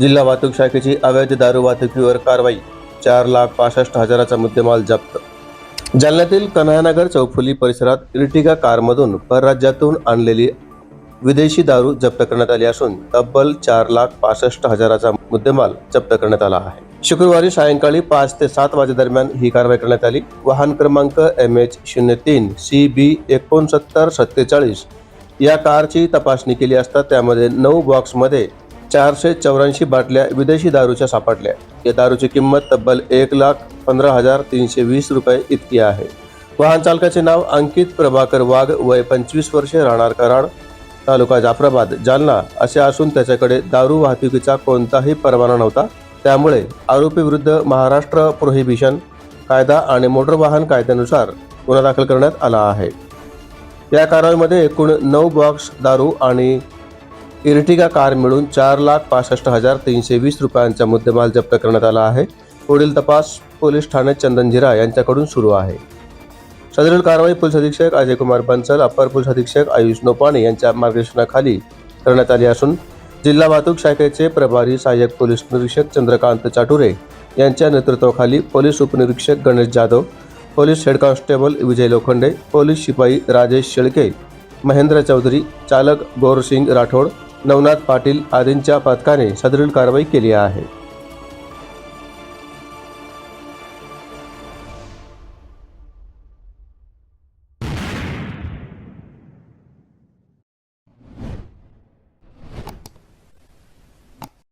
जिल्हा वाहतूक शाखेची अवैध दारू वाहतुकीवर कारवाई चार लाख पासष्ट हजाराचा मुद्देमाल जप्त. जालन्यातील कन्हानगर चौफुली परिसरात इर्टिगा कारमधून परराज्यातून आणलेली विदेशी दारू जप्त करण्यात आली असून तब्बल चार लाख पासष्ट हजाराचा मुद्देमाल जप्त करण्यात आला आहे. शुक्रवारी सायंकाळी पाच ते सात वाजेदरम्यान ही कारवाई करण्यात आली. वाहन क्रमांक एम एच शून्य तीन सी बी एकोणसत्तर सत्तेचाळीस. या कारची तपासणी केली असता त्यामध्ये नऊ बॉक्समध्ये चारशे चौऱ्याऐंशी बाटल्या विदेशी दारूच्या सापडल्या. या दारूची किंमत तब्बल एक लाख पंधरा हजार तीनशे वीस रुपये इतकी आहे. वाहन चालकाचे नाव अंकित प्रभाकर वाघ वय पंचवीस वर्षे राहणार कराड तालुका जाफराबाद जालना असे असून त्याच्याकडे दारू वाहतुकीचा कोणताही परवाना नव्हता. त्यामुळे आरोपी विरुद्ध महाराष्ट्र प्रोहिबिशन कायदा आणि मोटर वाहन कायद्यानुसार गुन्हा दाखल करण्यात आला आहे. या कारवाईमध्ये एकूण नऊ बॉक्स दारू आणि इर्टिगा कार मिळून चार लाख पासष्ट हजार तीनशे वीस रुपयांचा मुद्देमाल जप्त करण्यात आला आहे. पुढील तपास पोलीस ठाणे चंदनजिरा यांच्याकडून सुरू आहे. सदरील कारवाई पोलीस अधीक्षक अजयकुमार बन्सल अप्पर पोलीस अधीक्षक आयुष नोपाणे यांच्या मार्गदर्शनाखाली करण्यात आली असून जिल्हा वाहतूक शाखेचे प्रभारी सहाय्यक पोलीस निरीक्षक चंद्रकांत चाटुरे यांच्या नेतृत्वाखाली पोलीस उपनिरीक्षक Ganesh Jadhav police head constable Vijay Lokhande police शिपाई राजेश शेळके महेंद्र चौधरी चालक गोरसिंग राठोड नवनाथ पाटील आदींच्या पथकाने सदरील कारवाई केली आहे.